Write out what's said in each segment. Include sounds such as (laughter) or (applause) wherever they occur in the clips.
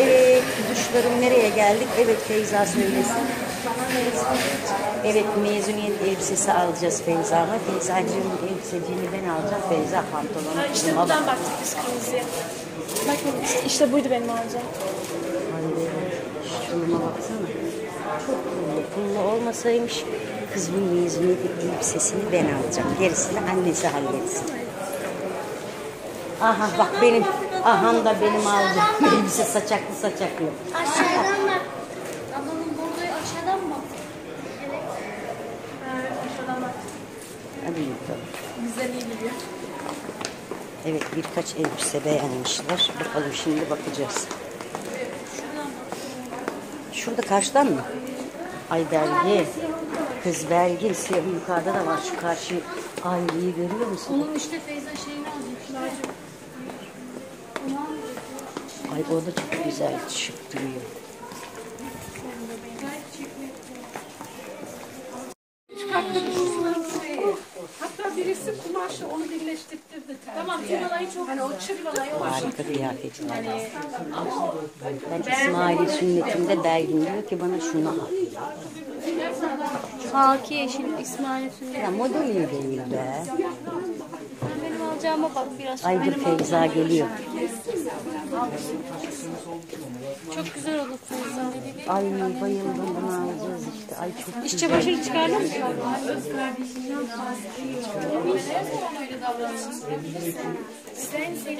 Evet, kuşlarım nereye geldik? Evet Feyza söylesin. Evet mezuniyet elbisesi alacağız Feyza'ma. Feyza'cığım elbiseciğini ben alacağım. Feyza pantolonu. Ha, işte buradan bak. baktık biz kırmızıya. Bakın işte buydu benim alacağım. Hadi be, şunuma baksana. Çok pullu. Pullu olmasaymış kız bu mezuniyet elbisesini ben alacağım. Gerisini annesi halletsin. Aha bak benim, aham da benim aldım. (laughs) Elbise saçaklı saçaklı. Aşağıdan bak. Ablamın bordoyu aşağıdan mı? Evet aşağıdan bak. Hadi bakalım. Güzel iyi geliyor. Evet birkaç elbise beğenmişler. Bakalım şimdi bakacağız. Şurada karşıdan mı? Ay belge. Kız belge siyah yukarıda da var şu karşı aileyi görüyor musun? Onun işte Feyza şeyini alacak. Da çok güzel şık duruyor. Hatta birisi kumaşı onu birleştirdi. Tamam tüm olayı çok hani o çık olayı o. Harika kıyafetler. Ben İsmail'in sünnetinde Belgin diyor ki bana şunu al. Haki yeşil İsmail Sünnet. Ya modeli değil be. Benim alacağıma bak biraz. Ay dur Feyza geliyor. Çok güzel olur Feyza. Ay bayıldım bunu alacağız işte. Ay çok İş güzel. çamaşırı çıkardın mı?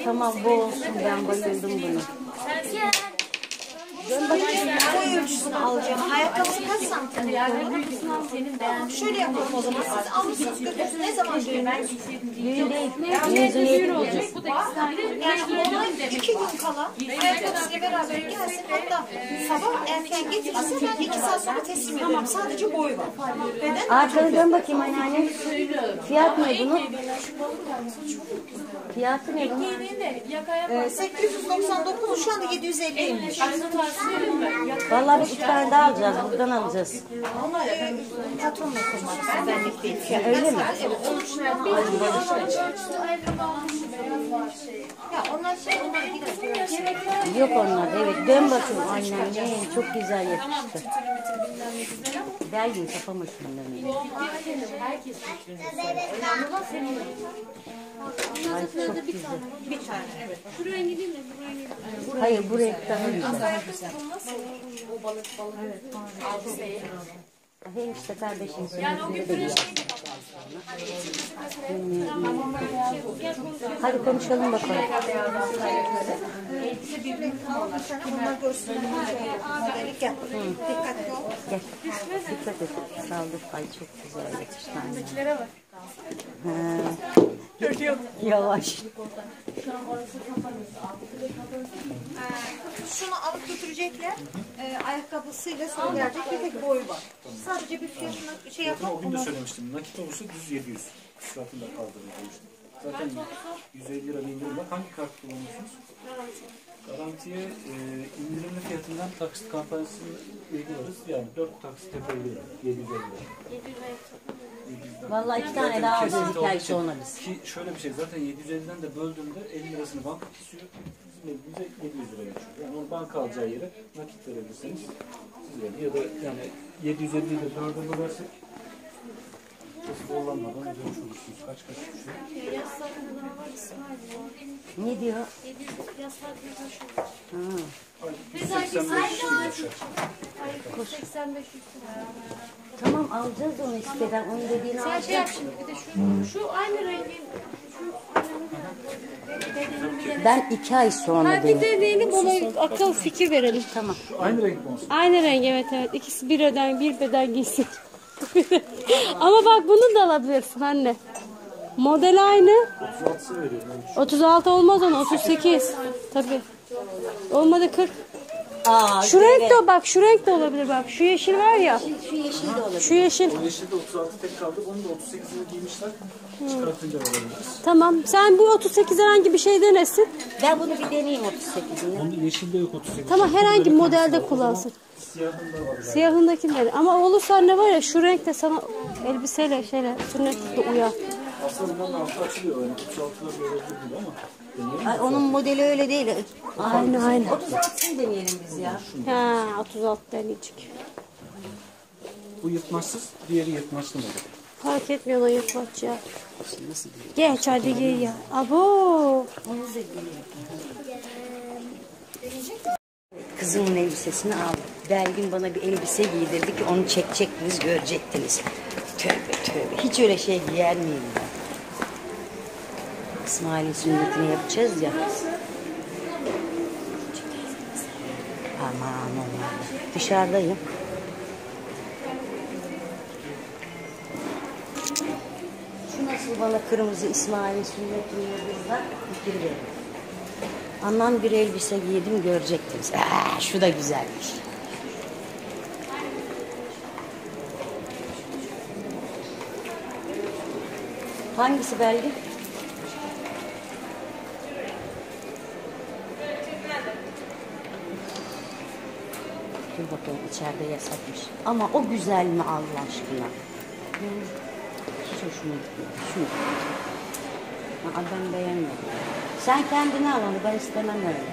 Tamam bu olsun ben bayıldım bunu. Boy ölçüsünü alacağım. Ayakkabısı kaç santim? Şöyle yapalım o zaman. Siz almışsınız götürsün. Ne zaman düğününüz? Düğün değil. Mezuniyet olacak. Yani iki gün kala ayakkabısıyla beraber gelsin. Hatta sabah erken getirirse ben iki saat sonra teslim ederim. Sadece boy var. Beden Arkana dön bakayım anneanne. Fiyat ne bunun? Fiyatı ne bunun? e, 899 şu anda 750'ymiş. Vallahi biz bir tane daha alacağız. Buradan alacağız. Öyle mi? Yok onlar evet. Dön bakayım anneanne. Çok güzel yakıştı. Belgin kafama şunları. Ay çok güzel. Bir tane evet. Şu rengi değil mi? Bu rengi. Hayır bu renk daha güzel. Hem işte kardeşim sünnetinde de giyer. Hadi konuşalım bakalım. Onlar görsün. Modeli gel. Dikkat et. Saldır. Ay çok güzel anne. Bizlere bak. Ha. Yavaş. Şunu alıp götürecekler. E, ayakkabısıyla sonra gelecek bir tek boyu var. Sadece bir fiyatına şey yapmak O gün de söylemiştim. Nakit olursa düz 700. Suratında kaldırır demiştim. Zaten 150 lira indirim var. Hangi kart kullanıyorsunuz? Garantiye e, indirimli fiyatından taksit kampanyasını uygularız. Yani 4 taksit yapabilirim. 750 lira. 700'den. Vallahi iki tane daha alacağız iki ay sonra biz. Ki şöyle bir şey zaten 750'den de böldüğümde 50 lirasını banka kesiyor. Bizim elimize 700 lira geçiyor. Yani onu banka alacağı yere nakit verebilirseniz siz verin. Ya da yani 750'yi de 4'e bölersek Nasıl kullanmadan ödemiş olursunuz. Kaç kaç düşüyor? Yaz saatinde var İsmail. Ne diyor? 700 yaz saatinde şu. Ha. Ay, 185 lira yaşar. Ay 85 lira. Tamam alacağız onu isteden. Onun dediğini Sen şey alacağız. yap şimdi bir de şu, şu aynı rengin şu Ben iki ay sonra Ha bir dedim. de diyelim ona akıl fikir verelim. Tamam. Aynı renk mi olsun? Aynı renk evet evet. İkisi bir öden bir beden giysin. (laughs) Ama bak bunu da alabilirsin anne. Model aynı. 36'sı veriyorum. Yani 36 olmaz ona 38. Tabii. Olmadı 40. Aa, Şu renk de bak şu renk de olabilir bak. Şu yeşil var ya. Şu yeşil de olur. Şu yeşil. o yeşilde 36 tek kaldı. Onu da 38'ini giymişler. Çıkartınca verebiliriz. Tamam. Sen bu 38 herhangi bir şey denesin. Ben bunu bir deneyeyim 38'ini. Onun yeşilde yok 38. Tamam herhangi modelde kullansın. Siyahında var. Siyahındakileri. Ama olursa ne var ya şu renk de sana elbiseyle şeyle sünnetle uyar. Aslında bunların altı açılıyor. Yani 36'lar verebilir gibi ama. Ay, onun modeli öyle değil. Aynı aynı. 36'sını deneyelim biz ya. Ha 36 deneyecek. Bu yırtmazsız, diğeri yırtmaçlı model. Fark etmiyor o yırtmaç ya. Nasıl diyeyim? Geç hadi giy ya. Abo. Onu da. Kızımın elbisesini aldım. Belgin bana bir elbise giydirdi ki onu çekecektiniz, görecektiniz. Tövbe tövbe. Hiç öyle şey giyer miyim ben? İsmail'in sünnetini yapacağız ya. Aman da. Dışarıdayım. Şu nasıl bana kırmızı İsmail'in sünnetini yıldızlar fikir verin. Anlam bir elbise giydim görecektiniz. Aa, şu da güzelmiş. Hangisi belge? Bakalım içeride yasakmış. Ama o güzel mi Allah aşkına? Hı. Hiç hoşuma gitmiyor. Şu. Aa, ben beğenmedim. Sen kendini al onu ben istemem öyle.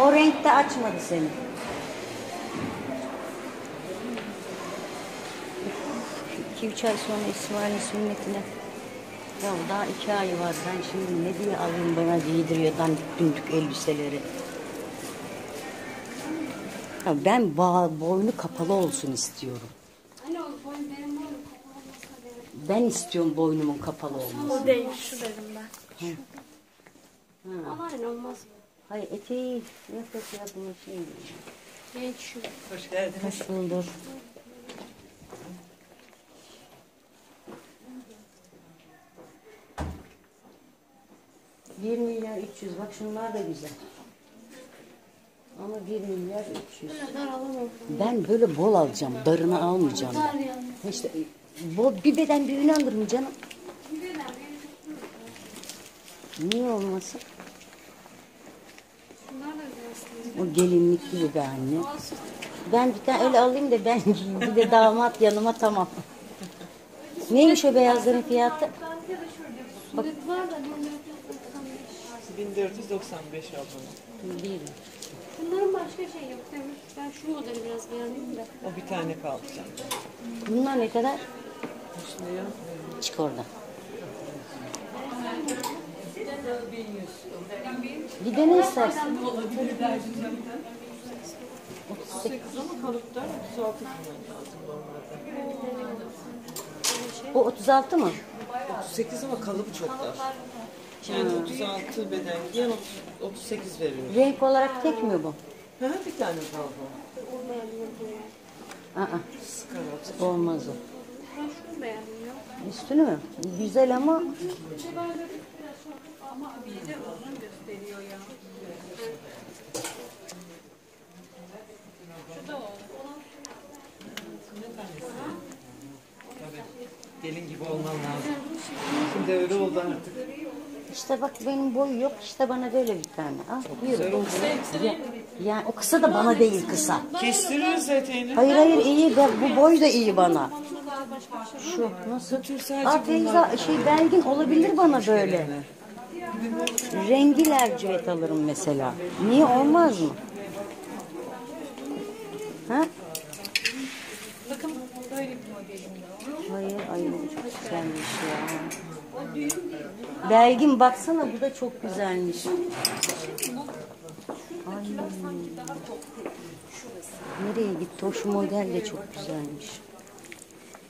O renkte açmadı seni. İki üç ay sonra İsmail'in sünnetine. Ya daha iki ay var. Ben şimdi ne diye alayım bana giydiriyor dandik dündük elbiseleri. Ya ben boynu kapalı olsun istiyorum. Ben istiyorum boynumun kapalı olmasını. O değil şu dedim ben. Ama aynı olmaz. Hayır eteği yok ya bunun şey. Genç şu. Hoş bulduk. Bir milyar 300 bak şunlar da güzel. Ama bir milyar 300. Dar alamam. Ben böyle bol alacağım. Darını almayacağım ben. İşte bol bir beden bir ün alırım canım. Niye olmasın? O gelinlik gibi be anne. Ben bir tane öyle alayım da ben. (laughs) Bir de damat yanıma tamam. Neymiş o beyazların fiyatı? Da 1495 ablanın. Değil. Bunların başka şey yok değil mi? Ben şu modeli biraz beğendim de. O bir tane kaldı canım. Bunlar ne kadar? Şimdi ya. Çık oradan. Bir de ne istersin? 38 ama kalıpta 36 bulman lazım normalde. Bu 36 mı? 38 ama kalıbı çok dar. Yani 36 beden giyen 30 38 veriyor. Renk olarak tek mi bu? Ha bir tane kaldı. Aa, Skarat. olmaz o. Ben şunu beğendim ya. Üstünü mü? Güzel ama Tabii. Gelin gibi olman lazım. Şimdi öyle oldu artık. İşte bak benim boyu yok işte bana böyle bir tane. Al yürü. Ya, yani o kısa da bana değil kısa. Kestiririz eteğini. Hayır hayır iyi ben, bu boy da iyi bana. Şu nasıl? sadece Aa Feyza şey belgin olabilir bana böyle. Rengi lacivert alırım mesela. Niye olmaz mı? Ha? Bakın Hayır, ay bu çok güzelmiş ya. Belgin baksana bu da çok güzelmiş. Ay. Nereye gitti? O şu model de çok güzelmiş.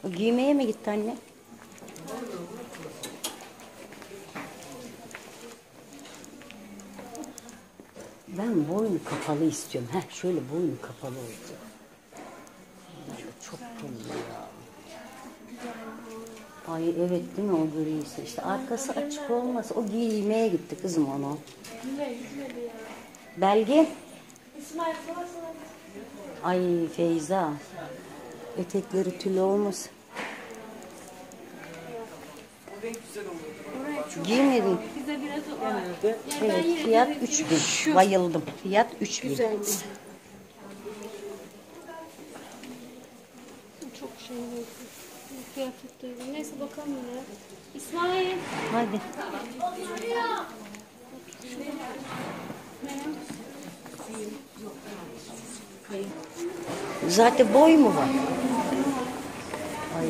O giymeye mi gitti anne? Ben boynu kapalı istiyorum. Heh, şöyle boynu kapalı olacak. Çok belli ya. Ay evet değil mi o grisi? İşte arkası açık olmasa o giymeye gitti kızım onu. Belge? Ay Feyza. Etekleri tülü olmasın. O renk güzel oldu. Giymedim. Bize biraz o Genelde Evet fiyat 3000. Bayıldım. Fiyat 3000. çok şey yok. Kıyafet de uygun. Neyse bakalım yine. İsmail. Hadi. Zaten boy mu var? Ay.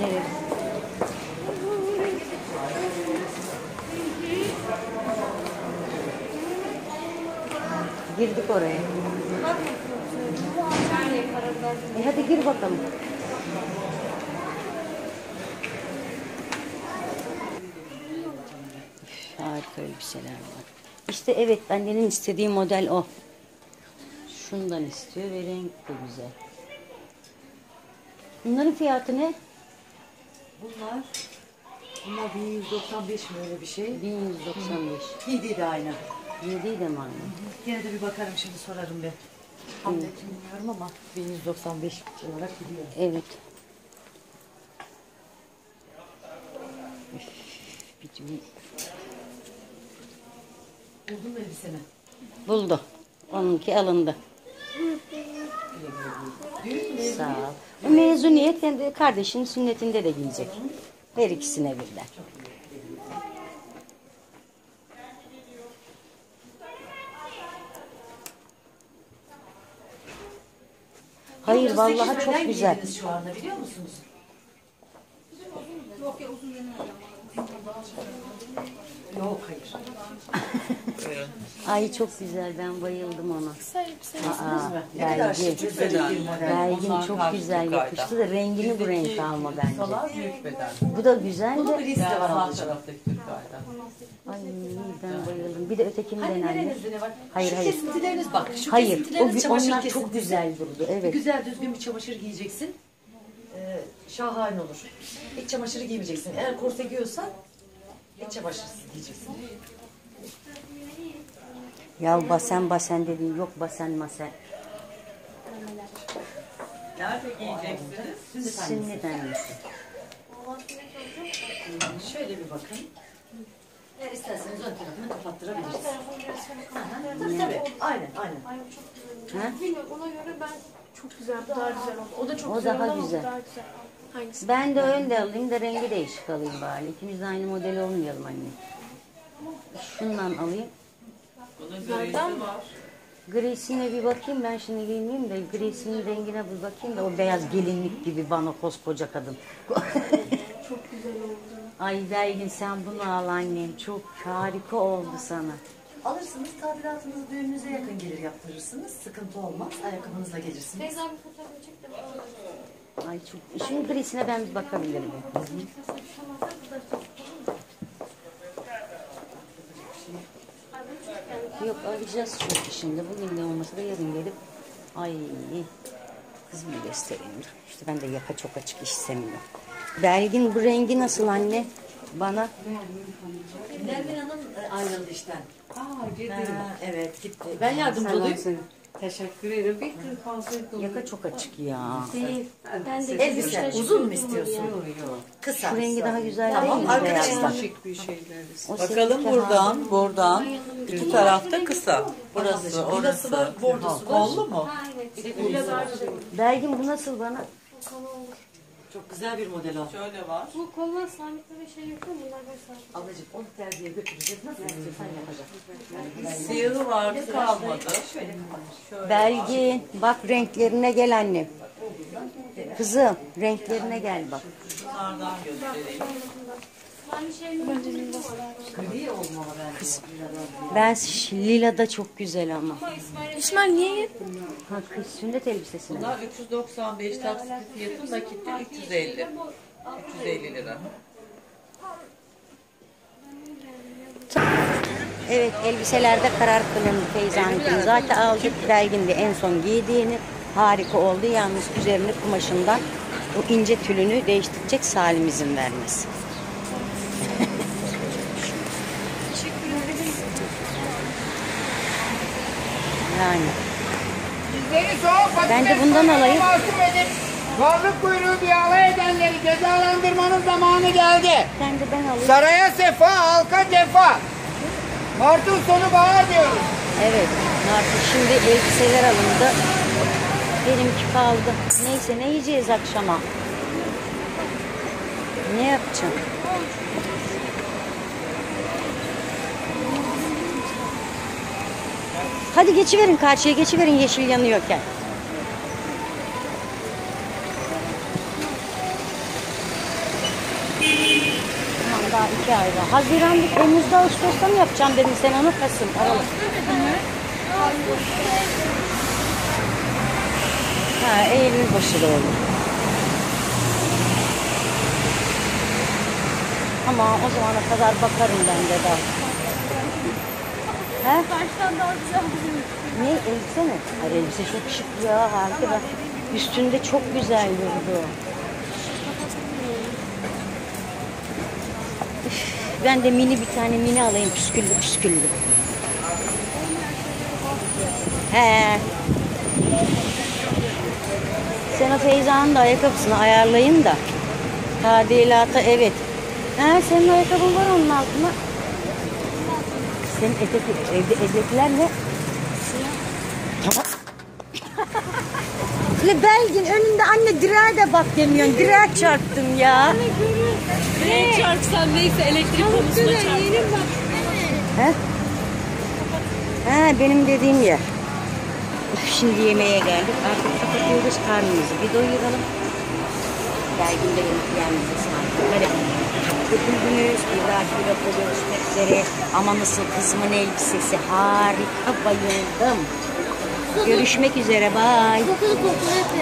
Nereye? Girdik oraya. E hadi gir bakalım. Üf, Harika elbiseler var. İşte evet annenin istediği model o. Şundan istiyor ve renk de güzel. Bunların fiyatı ne? Bunlar Bunlar 1195 mi öyle bir şey? 1195. Giydiği de aynı. Yedi de mi aynı? Yine de bir bakarım şimdi sorarım bir. Hamletini bilmiyorum ama 1195 olarak biliyorum. Evet. Üf, bir- Buldun mu elbiseni? Buldu. Onunki alındı. Sağ ol. Bu mezuniyet de kardeşinin sünnetinde de giyecek. Her ikisine birden. Hayır 38 vallahi çok güzel. şu anda biliyor musunuz? Yok hayır. (laughs) Ay çok güzel ben bayıldım ona. Kısa. Aa, Ne kadar belgin. şık güzel bir model. Belgin çok güzel yapıştı da rengini bu renk alma bence. Salar büyük beden. Bu da güzel Bunun de. birisi de var Sağ ablacığım. taraftaki Türk aydan. Ay ben bayıldım. Bir de ötekinden Hani anne. nerenizde ne var? Hayır, şu hayır. kesintileriniz bak. Şu Hayır, o, kesintileriniz çamaşır onlar kesintisi. çok güzel durdu. Evet. Güzel düzgün bir çamaşır giyeceksin. Ee, şahane olur. İç çamaşırı giymeyeceksin. Eğer korse giyiyorsan iç çamaşırsız giyeceksin. Ya basen basen dedin. Yok basen masen. Nerede giyeceksiniz? Sünnet annesi. Şöyle bir bakın. Eğer isterseniz ön tarafını kapattırabiliriz. Tabii tabii. Aynen aynen. Ha? Bilmiyorum ona göre ben çok güzel, daha güzel oldu. O da çok O güzel daha ama güzel. daha güzel. Hangisi? Ben de önde alayım da rengi değişik alayım bari. İkimiz de aynı model olmayalım anne. Şundan alayım. Grisi var. Grisine bir bakayım ben şimdi giymeyeyim de grisinin rengine bir bakayım da o beyaz gelinlik gibi bana koskoca kadın. (laughs) Çok güzel oldu. Ay Belgin sen bunu al annem. Çok harika oldu sana. Alırsınız tadilatınızı düğününüze yakın gelir yaptırırsınız. Sıkıntı olmaz. Ayakkabınızla gelirsiniz. Feyza bir fotoğraf çek de. Ay çok. Şimdi grisine ben bir bakabilirim. Yok alacağız çünkü şimdi. Bugün de olmasa da yarın gelip ay kızımı göstereyim. İşte ben de yaka çok açık istemiyorum. Belgin bu rengi nasıl anne? Bana Nermin Hanım e, ayrıldı işten. Aa girdim. Ha, evet gitti. Ben yardımcı olayım. Teşekkür ederim. Bir kırk fazla Yaka çok açık ya. Ben de Elbise uzun mu istiyorsun? Kısa. Şu rengi daha güzel Tamam, değil mi arkadaşlar. Şık bir şeyler. O Bakalım sekiz buradan, buradan. İki tarafta kısa. Burası, Burası orası. var, bordosu var. Kollu mu? Belgin bu nasıl bana? Çok güzel bir model o. Şöyle var. Bu kollar sabitli şey yapıyor mu? Bunlar böyle sabit. Ablacığım onu terziye götüreceğiz. Nasıl istiyorsan yapacak. Siyahı vardı kalmadı. Belgin bak renklerine gel annem. Kızım renklerine gel bak. Bunlardan göstereyim. Ben ş- lila da çok güzel ama. İsmail niye yedin? Ha kız sünnet elbisesine. Bunlar 395 taksit fiyatı nakitte 350. 350 lira. Evet elbiselerde karar kılındı Feyza'nınkini. Zaten aldık Belgin de en son giydiğini. Harika oldu. Yalnız üzerine kumaşından o ince tülünü değiştirecek Salim izin vermez. Yani. Ben de bundan alayım. Varlık kuyruğu diye alay edenleri cezalandırmanın zamanı geldi. Ben de ben alayım. Saraya sefa, halka cefa. Mart'ın sonu bahar diyoruz. Evet. Artık şimdi elbiseler alındı. Benimki kaldı. Neyse ne yiyeceğiz akşama? Ne yapacağım? Hadi geçiverin karşıya geçiverin yeşil yanıyorken. Tamam daha iki ay var. Haziran, Temmuz'da, Ağustos'ta mı yapacağım dedim sen onu Kasım, Aralık. Ha, Eylül başı da olur. Ama o zamana kadar bakarım ben de daha. He? Baştan daha güzel Ne elbise mi? Hayır elbise çok şık ya harika. Bak, Üstünde çok güzel durdu. Üf, Ben de mini bir tane mini alayım püsküllü püsküllü. He. Sen o Feyza'nın da ayakkabısını ayarlayın da. Tadilata evet. Ha, senin ayakkabın var onun altına. Senin etek, evde etekler ne? Tamam. (laughs) Le Belgin önünde anne direğe de bak demiyorsun. Direğe çarptım ya. Ne çarpsam neyse elektrik konusunda çarpsam. He? Ha benim dediğim yer. Üf, Şimdi yemeğe geldik. Artık kapatıyoruz karnımızı. Bir doyuralım. Belgin de yemek yerimizi ısmarladık. Hadi. Öpüldünüz. Bir dahaki vlogda görüşmek üzere. Ama nasıl kızımın elbisesi harika bayıldım. Görüşmek üzere. Kokulu.